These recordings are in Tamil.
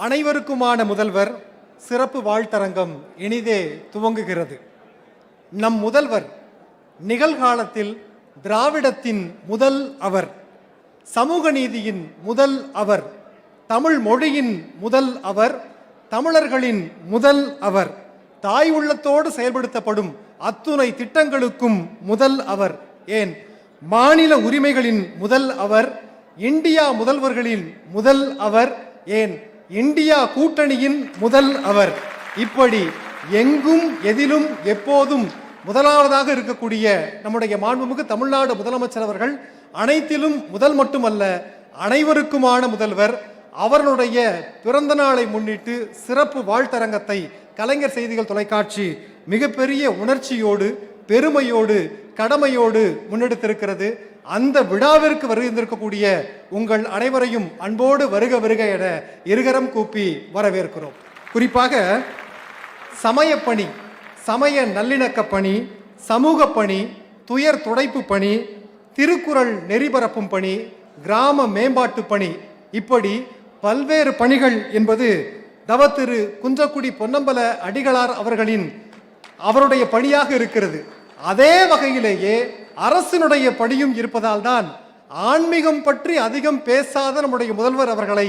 அனைவருக்குமான முதல்வர் சிறப்பு வாழ்த்தரங்கம் இனிதே துவங்குகிறது. நம் முதல்வர் நிகழ்காலத்தில் திராவிடத்தின் முதல் அவர் சமூக நீதியின் முதல் அவர் தமிழ் மொழியின் முதல் அவர் தமிழர்களின் முதல் அவர் தாய் உள்ளத்தோடு செயல்படுத்தப்படும் அத்துணை திட்டங்களுக்கும் முதல் அவர் ஏன் மாநில உரிமைகளின் முதல் அவர் இந்தியா முதல்வர்களின் முதல் அவர் ஏன் இந்தியா கூட்டணியின் முதல் அவர். இப்படி எங்கும் எதிலும் எப்போதும் முதலாவதாக இருக்கக்கூடிய நம்முடைய மாண்புமிகு தமிழ்நாடு முதலமைச்சர் அவர்கள் அனைத்திலும் முதல் மட்டுமல்ல அனைவருக்குமான முதல்வர். அவர்களுடைய பிறந்த நாளை முன்னிட்டு சிறப்பு வாழ்த்தரங்கத்தை கலைஞர் செய்திகள் தொலைக்காட்சி மிகப்பெரிய உணர்ச்சியோடு பெருமையோடு கடமையோடு முன்னெடுத்திருக்கிறது. அந்த விழாவிற்கு வருகின்றிருக்கக்கூடிய உங்கள் அனைவரையும் அன்போடு வருக வருக என இருகரம் கூப்பி வரவேற்கிறோம். குறிப்பாக சமயப்பணி சமய நல்லிணக்க பணி சமூக பணி துயர் துடைப்பு பணி திருக்குறள் நெறிபரப்பும் பணி கிராம மேம்பாட்டு பணி. இப்படி பல்வேறு பணிகள் என்பது தவத்திரு குன்றக்குடி பொன்னம்பல அடிகளார் அவர்களின் அவருடைய பணியாக இருக்கிறது. அதே வகையிலேயே அரசினுடைய பணியும் இருப்பதால் தான் ஆன்மீகம் பற்றி அதிகம் பேசாத நம்முடைய முதல்வர் அவர்களை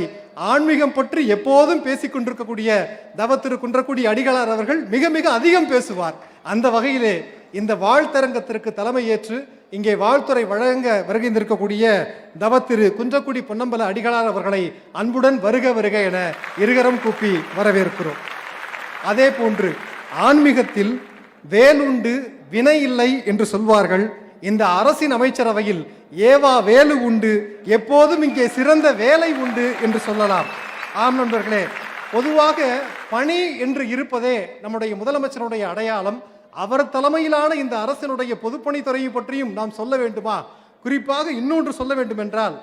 ஆன்மீகம் பற்றி எப்போதும் பேசிக் கொண்டிருக்கக்கூடிய தவத்திரு குன்றக்குடி அடிகளார் அவர்கள் மிக மிக அதிகம் பேசுவார். அந்த வகையிலே இந்த வாழ்த்தரங்கத்திற்கு தலைமை ஏற்று இங்கே வாழ்த்துறை வழங்க வருகின்றிருக்கக்கூடிய தவத்திரு குன்றக்குடி பொன்னம்பல அடிகளார் அவர்களை அன்புடன் வருக வருக என இருகரம் கூப்பி வரவேற்கிறோம். அதே போன்று ஆன்மீகத்தில் வேலுண்டு வினை இல்லை என்று சொல்வார்கள். இந்த அரசின் அமைச்சரவையில் ஏவா வேலு உண்டு எப்போதும் இங்கே சிறந்த வேலை உண்டு என்று சொல்லலாம். ஆம் நண்பர்களே பொதுவாக பணி என்று இருப்பதே நம்முடைய முதலமைச்சருடைய அடையாளம். அவர் தலைமையிலான இந்த அரசினுடைய பொதுப்பணித்துறையை பற்றியும் நாம் சொல்ல வேண்டுமா? குறிப்பாக இன்னொன்று சொல்ல வேண்டுமென்றால்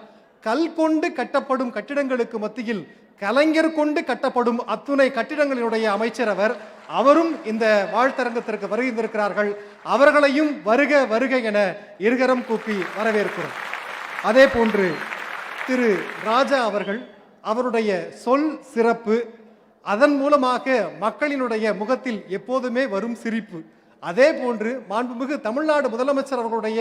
கல் கொண்டு கட்டப்படும் கட்டிடங்களுக்கு மத்தியில் கலைஞர் கொண்டு கட்டப்படும் அத்துணை கட்டிடங்களினுடைய அமைச்சர் அவர் அவரும் இந்த வாழ்த்தரங்கத்திற்கு வருகின்றிருக்கிறார்கள். அவர்களையும் வருக வருக என இருகரம் கூப்பி வரவேற்கிறோம். அதே போன்று திரு ராஜா அவர்கள் அவருடைய சொல் சிறப்பு அதன் மூலமாக மக்களினுடைய முகத்தில் எப்போதுமே வரும் சிரிப்பு. அதே போன்று மாண்புமிகு தமிழ்நாடு முதலமைச்சர் அவர்களுடைய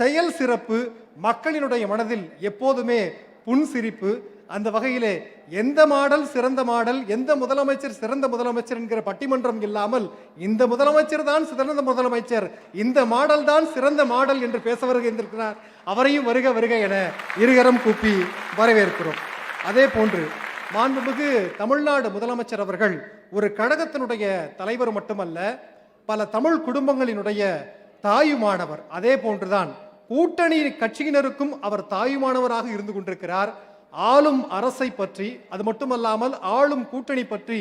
செயல் சிறப்பு மக்களினுடைய மனதில் எப்போதுமே புன் சிரிப்பு அந்த வகையிலே எந்த மாடல் சிறந்த மாடல் எந்த முதலமைச்சர் சிறந்த முதலமைச்சர் என்கிற பட்டிமன்றம் இல்லாமல் இந்த முதலமைச்சர் தான் சிறந்த முதலமைச்சர் இந்த மாடல் தான் சிறந்த மாடல் என்று பேச வருகின்றிருக்கிறார் அவரையும் வருக வருக என இருகரம் கூப்பி வரவேற்கிறோம். அதே போன்று மாண்புமிகு தமிழ்நாடு முதலமைச்சர் அவர்கள் ஒரு கழகத்தினுடைய தலைவர் மட்டுமல்ல பல தமிழ் குடும்பங்களினுடைய தாயுமானவர். அதே போன்றுதான் கூட்டணி கட்சியினருக்கும் அவர் தாயுமானவராக இருந்து கொண்டிருக்கிறார். ஆளும் அரசை பற்றி அது மட்டுமல்லாமல் ஆளும் கூட்டணி பற்றி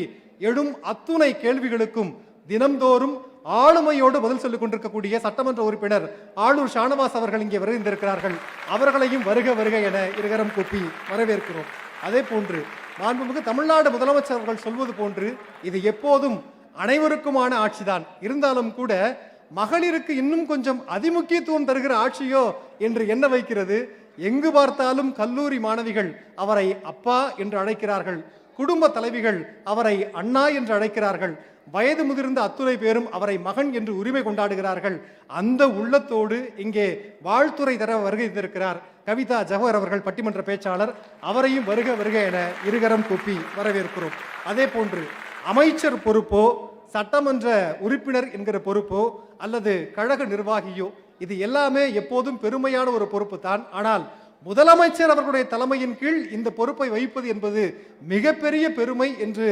எழும் அத்துணை கேள்விகளுக்கும் தினம்தோறும் ஆளுமையோடு பதில் சொல்லிக் கொண்டிருக்கக்கூடிய சட்டமன்ற உறுப்பினர் ஆளூர் ஷானவாஸ் அவர்கள் இங்கே வருகின்றிருக்கிறார்கள். அவர்களையும் வருக வருக என இருகரம் கூப்பி வரவேற்கிறோம். அதே போன்று மாண்புமிகு தமிழ்நாடு முதலமைச்சர் அவர்கள் சொல்வது போன்று இது எப்போதும் அனைவருக்குமான ஆட்சிதான். இருந்தாலும் கூட மகளிருக்கு இன்னும் கொஞ்சம் அதிமுக்கியத்துவம் தருகிற ஆட்சியோ என்று எண்ண வைக்கிறது. எங்கு பார்த்தாலும் கல்லூரி மாணவிகள் அவரை அப்பா என்று அழைக்கிறார்கள். குடும்ப தலைவிகள் அவரை அண்ணா என்று அழைக்கிறார்கள். வயது முதிர்ந்த அத்துறை பேரும் அவரை மகன் என்று உரிமை கொண்டாடுகிறார்கள். அந்த உள்ளத்தோடு இங்கே வாழ்த்துறை தர வருகை தந்திருக்கிறார் கவிதா ஜவஹர் அவர்கள் பட்டிமன்ற பேச்சாளர். அவரையும் வருக வருக என இருகரம் கூப்பி வரவேற்கிறோம். அதே போன்று அமைச்சர் பொறுப்போ சட்டமன்ற உறுப்பினர் என்கிற பொறுப்போ அல்லது கழக நிர்வாகியோ இது எல்லாமே எப்போதும் பெருமையான ஒரு பொறுப்பு தான் ஆனால் முதலமைச்சர் அவர்களுடைய தலைமையின் கீழ் இந்த பொறுப்பை வகிப்பது என்பது மிகப்பெரிய பெருமை என்று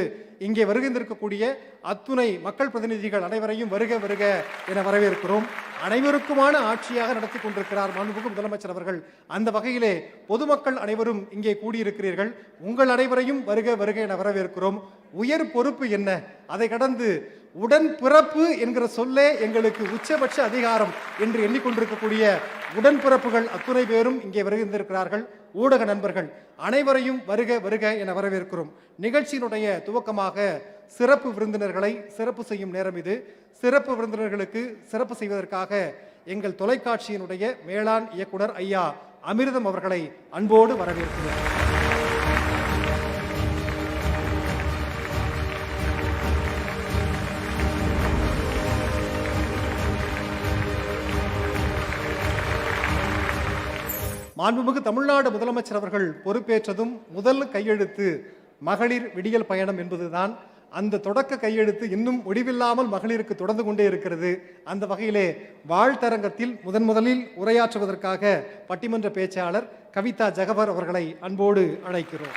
இங்கே வருகின்றிருக்கக்கூடிய அத்துணை மக்கள் பிரதிநிதிகள் அனைவரையும் வருக வருக என வரவேற்கிறோம். அனைவருக்குமான ஆட்சியாக நடத்தி கொண்டிருக்கிறார் மாண்புமிகு முதலமைச்சர் அவர்கள். அந்த வகையிலே பொதுமக்கள் அனைவரும் இங்கே கூடியிருக்கிறீர்கள். உங்கள் அனைவரையும் வருக வருக என வரவேற்கிறோம். உயர் பொறுப்பு என்ன? அதை கடந்து உடன் பிறப்பு என்கிற சொல்லே எங்களுக்கு உச்சபட்ச அதிகாரம் என்று எண்ணிக்கொண்டிருக்கக்கூடிய உடன்பிறப்புகள் அத்துணை பேரும் இங்கே வருகின்றிருக்கிறார்கள். ஊடக நண்பர்கள் அனைவரையும் வருக வருக என வரவேற்கிறோம். நிகழ்ச்சியினுடைய துவக்கமாக சிறப்பு விருந்தினர்களை சிறப்பு செய்யும் நேரம் இது. சிறப்பு விருந்தினர்களுக்கு சிறப்பு செய்வதற்காக எங்கள் தொலைக்காட்சியினுடைய மேலாண் இயக்குனர் ஐயா அமிர்தம் அவர்களை அன்போடு வரவேற்கிறோம் மாண்புமிகு தமிழ்நாடு முதலமைச்சர் அவர்கள் பொறுப்பேற்றதும் முதல் கையெழுத்து மகளிர் விடியல் பயணம் என்பதுதான். அந்த தொடக்க கையெழுத்து இன்னும் முடிவில்லாமல் மகளிருக்கு தொடர்ந்து கொண்டே இருக்கிறது. அந்த வகையிலே வாழ்த்தரங்கத்தில் முதன் முதலில் உரையாற்றுவதற்காக பட்டிமன்ற பேச்சாளர் கவிதா ஜகவர் அவர்களை அன்போடு அழைக்கிறோம்.